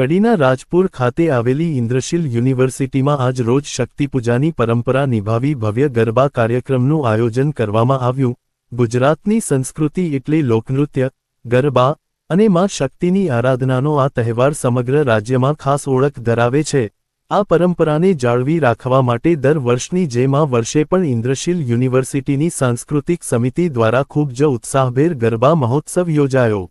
કડીના રાજપુર ખાતે આવેલી ઇન્દ્રશીલ યુનિવર્સિટીમાં આજ રોજ શક્તિપૂજાની પરંપરા નિભાવી ભવ્ય ગરબા કાર્યક્રમનું આયોજન કરવામાં આવ્યું. ગુજરાતની સંસ્કૃતિ એટલે લોકનૃત્ય, ગરબા અને માં શક્તિની આરાધનાનો આ તહેવાર સમગ્ર રાજ્યમાં ખાસ ઓળખ ધરાવે છે. આ પરંપરાને જાળવી રાખવા માટે દર વર્ષની જેમ આ વર્ષે પણ ઇન્દ્રશીલ યુનિવર્સિટીની સાંસ્કૃતિક સમિતિ દ્વારા ખૂબ જ ઉત્સાહભેર ગરબા મહોત્સવ યોજાયો.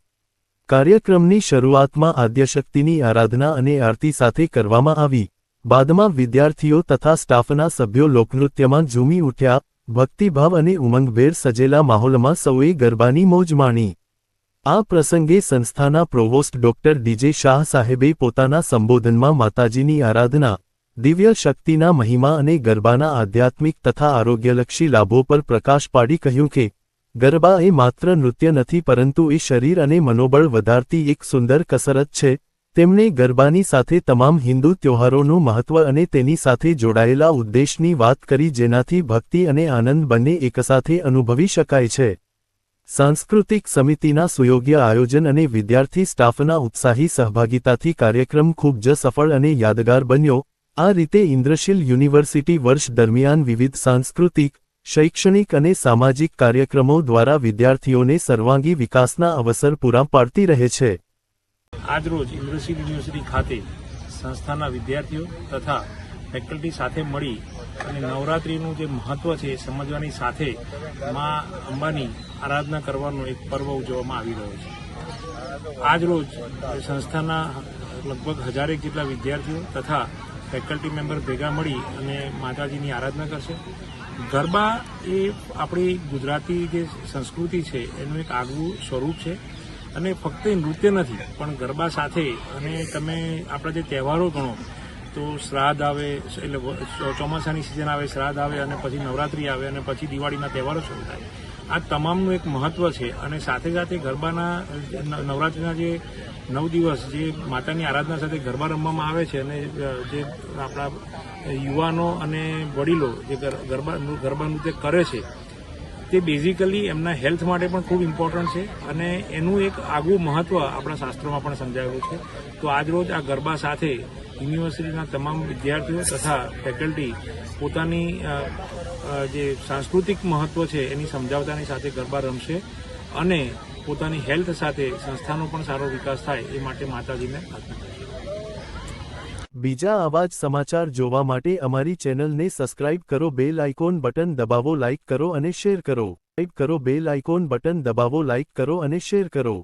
કાર્યક્રમની શરૂઆતમાં આદ્યશક્તિની આરાધના અને આરતી સાથે કરવામાં આવી. બાદમાં વિદ્યાર્થીઓ તથા સ્ટાફના સભ્યો લોકનૃત્યમાં ઝૂમી ઉઠ્યા, ભક્તિભાવ અને ઉમંગભેર સજેલા માહોલમાં સૌએ ગરબાની મોજ માણી. આ પ્રસંગે સંસ્થાના પ્રોવોસ્ટ ડોક્ટર ડીજે શાહ સાહેબે પોતાના સંબોધનમાં માતાજીની આરાધના, દિવ્ય શક્તિના મહિમા અને ગરબાના આધ્યાત્મિક તથા આરોગ્યલક્ષી લાભો પર પ્રકાશ પાડી કહ્યું કે ગરબા એ માત્ર નૃત્ય નથી પરંતુ એ શરીર અને મનોબળ વધારતી એક સુંદર કસરત છે. તેમણે ગરબાની સાથે તમામ હિન્દુ તહેવારોનું મહત્વ અને તેની સાથે જોડાયેલા ઉદ્દેશની વાત કરી જેનાથી ભક્તિ અને આનંદ બંને એકસાથે અનુભવી શકાય છે. સાંસ્કૃતિક સમિતિના સુયોગ્ય આયોજન અને વિદ્યાર્થી સ્ટાફના ઉત્સાહી સહભાગિતાથી કાર્યક્રમ ખૂબ જ સફળ અને યાદગાર બન્યો. આ રીતે ઇન્દ્રશીલ યુનિવર્સિટી વર્ષ દરમિયાન વિવિધ સાંસ્કૃતિક શૈક્ષણિક અને સામાજિક કાર્યક્રમો દ્વારા વિદ્યાર્થીઓને સર્વાંગી વિકાસના અવસર પૂરા પાડતી રહે છે. આજરોજ ઇન્દ્રસિંહ યુનિવર્સિટી ખાતે સંસ્થાના વિદ્યાર્થીઓ તથા ફેકલ્ટી સાથે મળી અને નવરાત્રિનું જે મહત્વ છે એ સમજવાની સાથે મા અંબાની આરાધના કરવાનો એક પર્વ ઉજવવામાં આવી રહ્યો છે. આજરોજ સંસ્થાના લગભગ હજારેક જેટલા વિદ્યાર્થીઓ તથા ફેકલ્ટી મેમ્બર ભેગા મળી અને માતાજીની આરાધના કરશે. ગરબા એ આપણી ગુજરાતી જે સંસ્કૃતિ છે, એનું એક આગવું સ્વરૂપ છે. અને ફક્ત નૃત્ય નથી, પણ ગરબા સાથે અને તમે આપણા જે તહેવારો ગણો, તો શ્રાદ્ધ આવે, એટલે ચોમાસાની સિઝન આવે, શ્રાદ્ધ આવે, અને પછી નવરાત્રિ આવે, અને પછી દિવાળીના તહેવારો શરૂ થાય. આ તમામનું એક મહત્વ છે અને સાથે સાથે ગરબાના નવરાત્રિના જે નવ દિવસ જે માતાની આરાધના સાથે ગરબા રમવામાં આવે છે અને જે આપણા યુવાનો અને વડીલો જે ગર- ગરબા ગરબા નૃત્ય કરે છે, તે બેઝિકલી એમના હેલ્થ માટે પણ ખૂબ ઇમ્પોર્ટન્ટ છે અને એનું એક આગવું મહત્વ આપણા શાસ્ત્રોમાં પણ સમજાવેલું છે. તો આજરોજ આ ગરબા સાથે યુનિવર્સિટીના તમામ વિદ્યાર્થીઓ તથા ફેકલ્ટી પોતાની જે સાંસ્કૃતિક મહત્વ છે એની સમજાવતાની સાથે ગરબા રમશે અને પોતાની હેલ્થ સાથે સંસ્થાનો પણ સારો વિકાસ થાય એ માટે માતાજીને બીજા આવા જ સમાચાર જોવા માટે અમારી ચેનલને સબસ્ક્રાઇબ કરો, બેલ આઇકોન બટન દબાવો, લાઇક કરો અને શેર કરો. ટાઈપ કરો, બેલ આઇકોન બટન દબાવો, લાઇક કરો અને શેર કરો.